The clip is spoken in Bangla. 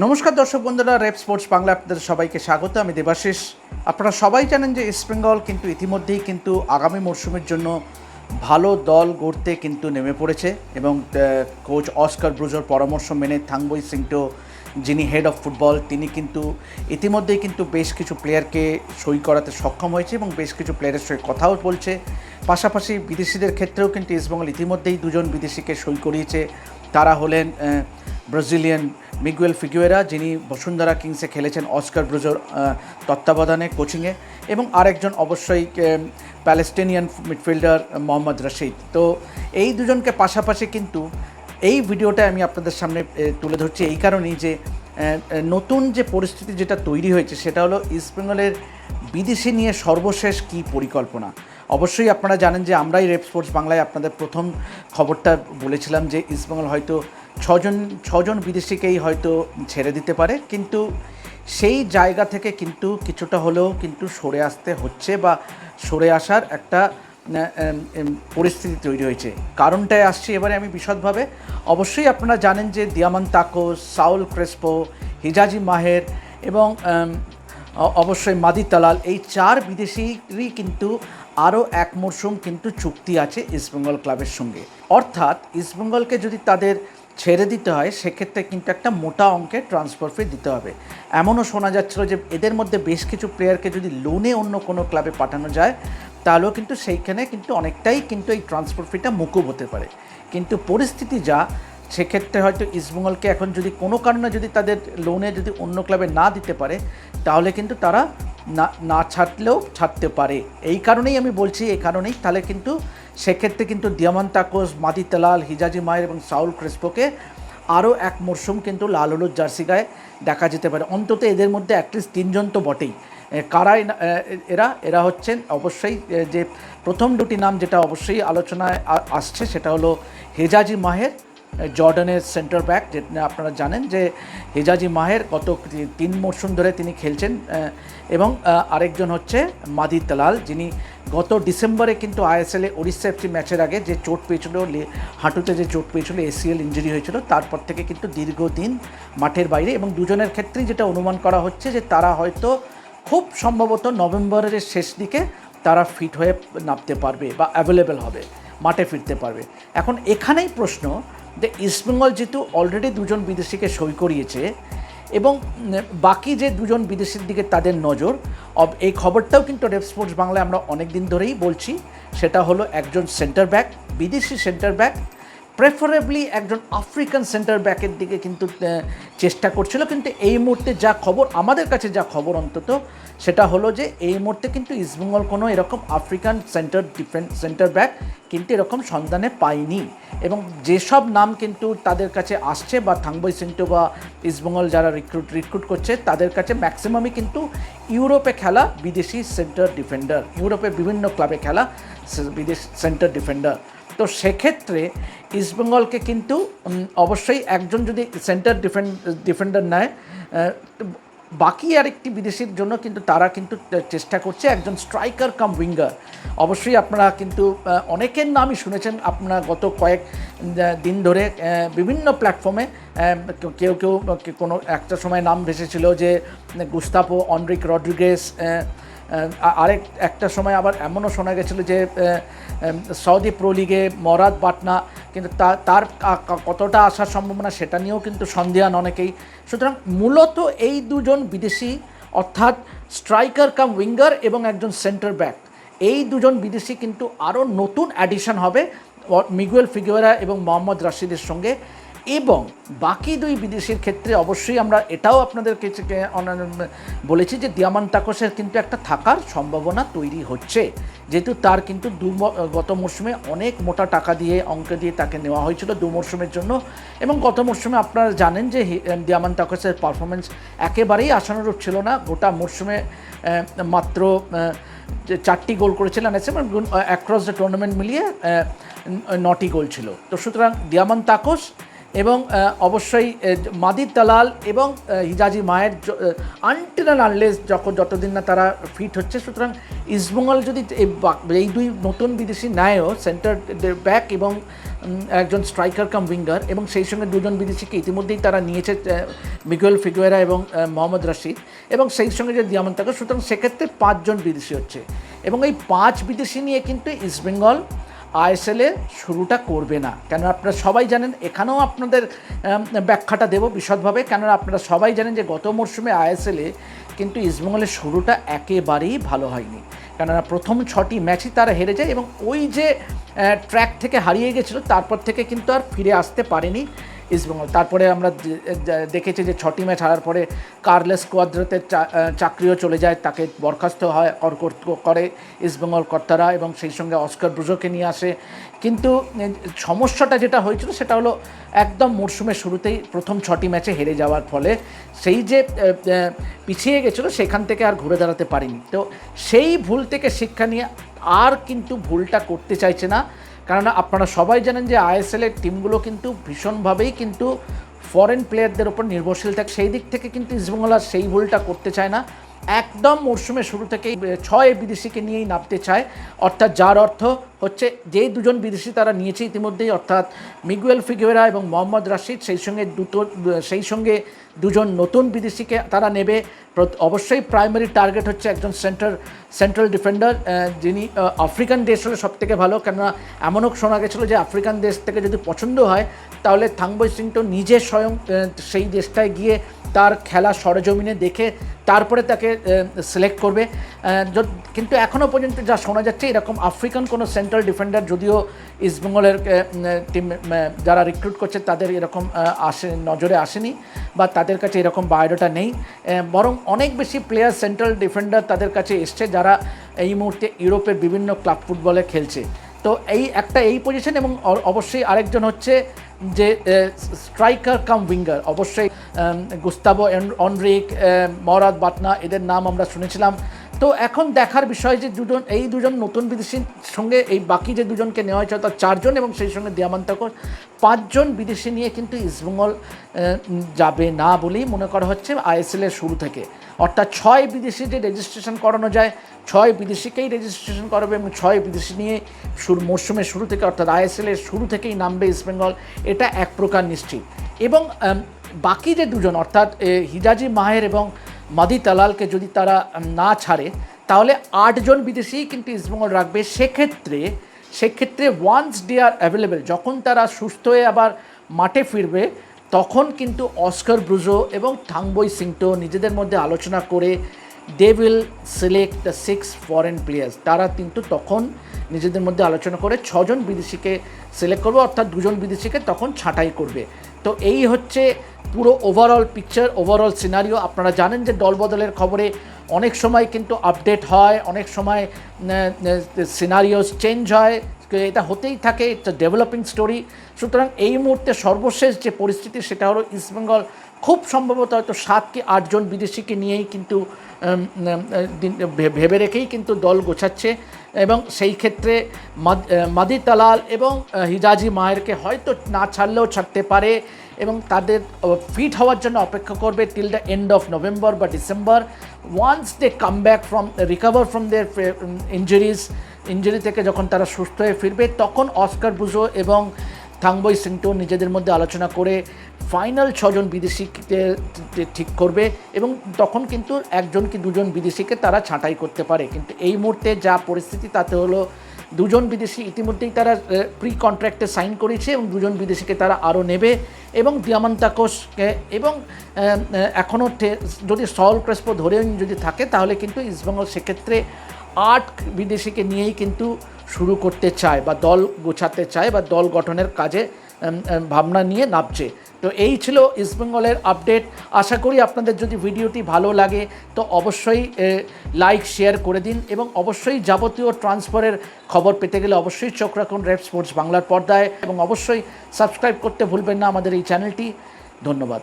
নমস্কার দর্শক বন্ধুরা, রেপ স্পোর্টস বাংলা আপনাদের সবাইকে স্বাগত। আমি দেবাশিস। আপনারা সবাই জানেন যে ইস্ট বেঙ্গল কিন্তু ইতিমধ্যেই কিন্তু আগামী মরশুমের জন্য ভালো দল গড়তে কিন্তু নেমে পড়েছে এবং কোচ অস্কার ব্রুজোর পরামর্শ মেনে থাংবই সিংটো, যিনি হেড অফ ফুটবল তিনি কিন্তু ইতিমধ্যেই কিন্তু বেশ কিছু প্লেয়ারকে সই করাতে সক্ষম হয়েছে এবং বেশ কিছু প্লেয়ারের সঙ্গে কথাও বলছে। পাশাপাশি বিদেশিদের ক্ষেত্রেও কিন্তু ইস্টবেঙ্গল ইতিমধ্যেই দুজন বিদেশিকে সই করিয়েছে। তারা হলেন ব্রাজিলিয়ান মিগুয়েল ফিগুয়েরা, যিনি বসুন্ধরা কিংসে খেলেছেন অস্কার ব্রুজোর তত্ত্বাবধানে, কোচিংয়ে, এবং আরেকজন অবশ্যই প্যালেস্টিনিয়ান মিডফিল্ডার মোহাম্মদ রশিদ। তো এই দুজনকে পাশাপাশি কিন্তু এই ভিডিওটা আমি আপনাদের সামনে তুলে ধরছি এই কারণেই যে নতুন যে পরিস্থিতি যেটা তৈরি হয়েছে, সেটা হলো ইস্টবেঙ্গলের বিদেশি নিয়ে সর্বশেষ কী পরিকল্পনা? অবশ্যই আপনারা জানেন যে আমরাই রেপ স্পোর্টস বাংলায় আপনাদের প্রথম খবরটা বলেছিলাম যে ইস্টবেঙ্গল হয়তো ছজন ছজন বিদেশিকেই হয়তো ছেড়ে দিতে পারে। কিন্তু সেই জায়গা থেকে কিন্তু কিছুটা হলেও কিন্তু সরে আসতে হচ্ছে বা সরে আসার একটা পরিস্থিতি তৈরি হয়েছে। কারণটায় আসছি এবারে আমি বিশদভাবে। অবশ্যই আপনারা জানেন যে দিয়ামান তাকো সাউল ক্রেসপো, হিজাজি মাহের এবং অবশ্যই মাদি তালাল, এই চার বিদেশিরই কিন্তু আরও এক মরশুম কিন্তু চুক্তি আছে ইস্টবেঙ্গল ক্লাবের সঙ্গে। অর্থাৎ ইস্টবেঙ্গলকে যদি তাদের ছেড়ে দিতে হয়, সেক্ষেত্রে কিন্তু একটা মোটা অঙ্কের ট্রান্সফার ফি দিতে হবে। এমনও শোনা যাচ্ছিল যে এদের মধ্যে বেশ কিছু প্লেয়ারকে যদি লোনে অন্য কোনো ক্লাবে পাঠানো যায়, তাহলেও কিন্তু সেইখানে কিন্তু অনেকটাই কিন্তু এই ট্রান্সফার ফিটা মুকুব হতে পারে। কিন্তু পরিস্থিতি যা, সেক্ষেত্রে হয়তো ইস্টবেঙ্গলকে এখন যদি কোনো কারণে যদি তাদের লোনে যদি অন্য ক্লাবে না দিতে পারে, তাহলে কিন্তু তারা না না ছাড়লেও ছাড়তে পারে। এই কারণেই আমি বলছি, এই কারণেই তাহলে কিন্তু সেক্ষেত্রে কিন্তু দিয়ামান তাকোস মাদি তেলাল হিজাজি মায়ের এবং সাউল ক্রেসপোকে আরও এক মরশুম কিন্তু লাল হলুদ জার্সি গায়ে দেখা যেতে পারে। অন্তত এদের মধ্যে অ্যাটলিস্ট তিনজন তো বটেই। কারা এরা এরা হচ্ছেন অবশ্যই যে প্রথম দুটি নাম যেটা অবশ্যই আলোচনায় আসছে সেটা হলো হেজাজি মাহের জর্ডানের সেন্টার ব্যাক, যেটা আপনারা জানেন যে হেজাজি মাহের গত তিন মরশুম ধরে তিনি খেলছেন এবং আরেকজন হচ্ছে মাদি তালাল যিনি গত ডিসেম্বরে কিন্তু আইএসএলে ওড়িশা এফসি ম্যাচের আগে যে চোট পেয়েছিল হাঁটুতে যে চোট পেয়েছিল, এসিএল ইঞ্জুরি হয়েছিল, তারপর থেকে কিন্তু দীর্ঘদিন মাঠের বাইরে, এবং দুজনের ক্ষেত্রেই যেটা অনুমান করা হচ্ছে যে তারা হয়তো খুব সম্ভবত নভেম্বরের শেষ দিকে তারা ফিট হয়ে নামতে পারবে বা অ্যাভেলেবেল হবে, মাঠে ফিরতে পারবে। এখন এখানেই প্রশ্ন যে ইস্টবেঙ্গল যেহেতু অলরেডি দুজন বিদেশিকে সই করিয়েছে এবং বাকি যে দুজন বিদেশির দিকে তাদের নজর এই খবরটাও কিন্তু রেপ স্পোর্টস বাংলায় আমরা অনেক দিন ধরেই বলছি। সেটা হলো একজন সেন্টার ব্যাক বিদেশি সেন্টার ব্যাক প্রেফারেবলি একজন আফ্রিকান সেন্টার ব্যাকের দিকে কিন্তু চেষ্টা করছিল। কিন্তু এই মুহূর্তে যা খবর, আমাদের কাছে যা খবর অন্তত, সেটা হলো যে এই মুহূর্তে কিন্তু ইস্টবেঙ্গল কোনো এরকম African centre defence centre back কিন্তু এরকম সন্ধানে পায়নি। এবং যেসব নাম কিন্তু তাদের কাছে আসছে বা থাংবই সিংটো বা ইস্টবেঙ্গল যারা রিক্রুট রিক্রুট করছে, তাদের কাছে ম্যাক্সিমামই কিন্তু ইউরোপে খেলা, বিদেশি সেন্টার ডিফেন্ডার ইউরোপে বিভিন্ন ক্লাবে খেলা, বিদেশ সেন্টার ডিফেন্ডার তো সেক্ষেত্রে ইস্টবেঙ্গলকে কিন্তু অবশ্যই একজন যদি সেন্টার ডিফেন্ড ডিফেন্ডার নেয় বাকি আরেকটি বিদেশির জন্য কিন্তু তারা কিন্তু চেষ্টা করছে একজন স্ট্রাইকার কাম উইঙ্গার অবশ্যই আপনারা কিন্তু অনেকের নামই শুনেছেন আপনারা গত কয়েক দিন ধরে বিভিন্ন প্ল্যাটফর্মে কেউ কেউ কোনো একটা সময় নাম ভেসেছিল যে গুস্তাপো অনরিক রড্রিগেস আরেক একটা সময় আবার এমনও শোনা গেছিল যে সৌদি প্রো লিগে মরাদ বাটনা, কিন্তু তার কতটা আসার সম্ভাবনা সেটা নিয়েও কিন্তু সন্দেহান অনেকেই। সুতরাং মূলত এই দুজন বিদেশি, অর্থাৎ স্ট্রাইকার কাম উইঙ্গার এবং একজন সেন্টার ব্যাক, এই দুজন বিদেশি কিন্তু আরও নতুন অ্যাডিশন হবে মিগুয়েল ফিগুয়েরা এবং মোহাম্মদ রাশিদের সঙ্গে। এবং বাকি দুই বিদেশির ক্ষেত্রে অবশ্যই আমরা এটাও আপনাদের বলেছি যে দিয়ামান তাকসের কিন্তু একটা থাকার সম্ভাবনা তৈরি হচ্ছে। যেহেতু তার কিন্তু দু গত মরশুমে অনেক মোটা টাকা দিয়ে অঙ্ক দিয়ে তাকে নেওয়া হয়েছিল দু মরশুমের জন্য। এবং গত মরশুমে আপনারা জানেন যে দিয়ামান তাকসের পারফরমেন্স একেবারেই আশানুরূপ ছিল না। গোটা মরশুমে মাত্র চারটি গোল করেছিলেন অ্যাক্রস দ্য টুর্নামেন্ট মিলিয়ে নটি গোল ছিল। তো সুতরাং দিয়ামান তাকস এবং অবশ্যই মাদির তালাল এবং হিজাজি মায়ের আনটিল আনলেস যখন যতদিন না তারা ফিট হচ্ছে, সুতরাং ইস্টবেঙ্গল যদি এই দুই নতুন বিদেশি নেয়ও সেন্টার ব্যাক এবং একজন স্ট্রাইকার কাম উইঙ্গার এবং সেই সঙ্গে দুজন বিদেশিকে ইতিমধ্যেই তারা নিয়েছে মিগুয়েল ফিগুয়েরা এবং মোহাম্মদ রশিদ এবং সেই সঙ্গে যে দিয়ামন তাকে সুতরাং সেক্ষেত্রে পাঁচজন বিদেশি হচ্ছে। এবং এই পাঁচ বিদেশি নিয়ে কিন্তু ইস্টবেঙ্গল আইএসএলে শুরুটা করবে না। কেন আপনারা সবাই জানেন, এখানেও আপনাদের ব্যাখ্যাটা দেব বিশদভাবে। কেননা আপনারা সবাই জানেন যে গত মরশুমে আইএসএলে কিন্তু ইস্টবেঙ্গলের শুরুটা একেবারেই ভালো হয়নি। কেননা প্রথম ছটি ম্যাচই তারা হেরে যায় এবং ওই যে ট্র্যাক থেকে হারিয়ে গেছিল, তারপর থেকে কিন্তু আর ফিরে আসতে পারেনি। ইস্টবেঙ্গল তারপরে আমরা দেখেছি যে ছটি ম্যাচ হারার পরে কার্লেস কোয়াদ্রাতে চাকরিও চলে যায়, তাকে বরখাস্ত হয় কর- কর- ইস্টবেঙ্গল কর্তারা এবং সেই সঙ্গে অস্কার ব্রুজোকে নিয়ে আসে। কিন্তু সমস্যাটা যেটা হয়েছিল সেটা হলো একদম মরশুমের শুরুতেই প্রথম ছটি ম্যাচে হেরে যাওয়ার ফলে সেই যে পিছিয়ে গেছিল সেখান থেকে আর ঘুরে দাঁড়াতে পারিনি। তো সেই ভুল থেকে শিক্ষা নিয়ে আর কিন্তু ভুলটা করতে চাইছে না। কারণ আপনারা সবাই জানেন যে আইএসএল এর টিমগুলো কিন্তু ভীষণভাবেই কিন্তু ফরেন প্লেয়ারদের উপর নির্ভরশীল থাকে। সেই দিক থেকে কিন্তু ইস্টবেঙ্গল আর সেই ভুলটা করতে চায় না। একদম মরশুমের শুরু থেকেই ছয় বিদেশিকে নিয়েই নামতে চায়। অর্থাৎ যার অর্থ হচ্ছে, যেই দুজন বিদেশি তারা নিয়েছে ইতিমধ্যেই, অর্থাৎ মিগুয়েল ফিগুয়েরা এবং মোহাম্মদ রাশিদ, সেই সঙ্গে দুটো সেই সঙ্গে দুজন নতুন বিদেশিকে তারা নেবে। অবশ্যই প্রাইমারি টার্গেট হচ্ছে একজন সেন্টার সেন্ট্রাল ডিফেন্ডার যিনি আফ্রিকান দেশ হলে সব থেকে ভালো। কেননা এমনও শোনা গেছিল যে আফ্রিকান দেশ থেকে যদি পছন্দ হয়, তাহলে থাংবই সিং তো নিজে স্বয়ং সেই দেশটায় গিয়ে তার খেলা সরজমিনে দেখে তারপরে তাকে সিলেক্ট করবে। কিন্তু এখনও পর্যন্ত যা শোনা যাচ্ছে, এরকম আফ্রিকান কোনো সেন্ট্রাল ডিফেন্ডার যদিও ইস্টবেঙ্গলের টিম যারা রিক্রুট করছে, তাদের এরকম আসে, নজরে আসেনি বা তাদের কাছে এরকম বায়োডাটা নেই। বরং অনেক বেশি প্লেয়ার সেন্ট্রাল ডিফেন্ডার তাদের কাছে এসছে, যারা এই মুহূর্তে ইউরোপের বিভিন্ন ক্লাব ফুটবলে খেলছে। তো এই একটা এই পজিশন এবং অবশ্যই আরেকজন হচ্ছে যে স্ট্রাইকার কাম উইঙ্গার অবশ্যই গুস্তাবো অনরিক মরাদ বাটনা এদের নাম আমরা শুনেছিলাম। তো এখন দেখার বিষয় যে দুজন, এই দুজন নতুন বিদেশির সঙ্গে, এই বাকি যে দুজনকে নেওয়া হয়েছে, অর্থাৎ চারজন এবং সেই সঙ্গে দিয়ামান্তাকর পাঁচজন বিদেশি নিয়ে কিন্তু ইস্টবেঙ্গল যাবে না বলেই মনে করা হচ্ছে আইএসএল এর শুরু থেকে। অর্থাৎ ছয় বিদেশি যে রেজিস্ট্রেশন করানো যায়, ছয় বিদেশিকেই রেজিস্ট্রেশন করাবে এবং ছয় বিদেশি নিয়ে শুরু, মরশুমের শুরু থেকে, অর্থাৎ আইএসএল এর শুরু থেকেই নামবে ইস্টবেঙ্গল, এটা এক প্রকার নিশ্চিত। এবং বাকি যে দুজন, অর্থাৎ হিজাজি মাহের এবং মাদি তালালকে যদি তারা না ছাড়ে, তাহলে আটজন বিদেশি কিন্তু ইস্টবেঙ্গল রাখবে। সেক্ষেত্রে সেক্ষেত্রে ওয়ান্স ডে আর অ্যাভেলেবেল যখন তারা সুস্থ হয়ে আবার মাঠে ফিরবে, তখন কিন্তু অস্কার ব্রুজো এবং থাংবই সিংটো নিজেদের মধ্যে আলোচনা করে they will select the six foreign players তারা কিন্তু তখন নিজেদের মধ্যে আলোচনা করে ছজন বিদেশিকে সিলেক্ট করবে, অর্থাৎ দুজন বিদেশিকে তখন ছাঁটাই করবে। তো এই হচ্ছে পুরো ওভারঅল পিকচার ওভারঅল সিনারিও আপনারা জানেন যে দলবদলের খবরে অনেক সময় কিন্তু আপডেট হয়, অনেক সময় সিনারিওস চেঞ্জ হয়, এটা হতেই থাকে এটা ডেভেলপিং স্টোরি সুতরাং এই মুহূর্তে সর্বশেষ যে পরিস্থিতি, সেটা হলো ইস্টবেঙ্গল খুব সম্ভবত হয়তো সাত কি আটজন বিদেশিকে নিয়েই কিন্তু ভেবে রেখেই কিন্তু দল গোছাচ্ছে। এবং সেই ক্ষেত্রে মাদ- তালাল এবং হিজাজি মায়েরকে হয়তো না ছাড়লেও ছাড়তে পারে এবং তাদের ফিট হওয়ার জন্য অপেক্ষা করবে till the end of November বা December once they come back from recover from their injuries injury থেকে যখন তারা সুস্থ হয়ে ফিরবে, তখন অস্কার বুঝো এবং থাংবই সিংটো নিজেদের মধ্যে আলোচনা করে ফাইনাল ছজন বিদেশিকে ঠিক করবে এবং তখন কিন্তু একজন কি দুজন বিদেশিকে তারা ছাঁটাই করতে পারে। কিন্তু এই মুহূর্তে যা পরিস্থিতি তাতে হলো, দুজন বিদেশি ইতিমধ্যেই তারা প্রি কন্ট্রাক্টে সাইন করেছে এবং দুজন বিদেশিকে তারা আরও নেবে এবং দিয়ামান্তাকোসকে এবং এখনও যদি সল ক্রেসপো ধরেও যদি থাকে তাহলে কিন্তু ইস্টবেঙ্গল সেক্ষেত্রে আট বিদেশিকে নিয়েই কিন্তু শুরু করতে চায় বা দল গোছাতে চায় বা দল গঠনের কাজে ভাবনা নিয়ে নামছে। তো এই ছিল ইস্টবেঙ্গলের আপডেট আশা করি আপনাদের যদি ভিডিওটি ভালো লাগে, তো অবশ্যই লাইক শেয়ার করে দিন এবং অবশ্যই যাবতীয় ট্রান্সফারের খবর পেতে গেলে অবশ্যই চোখ রাখুন রেড স্পোর্টস বাংলার পর্দায় এবং অবশ্যই সাবস্ক্রাইব করতে ভুলবেন না আমাদের এই চ্যানেলটি ধন্যবাদ।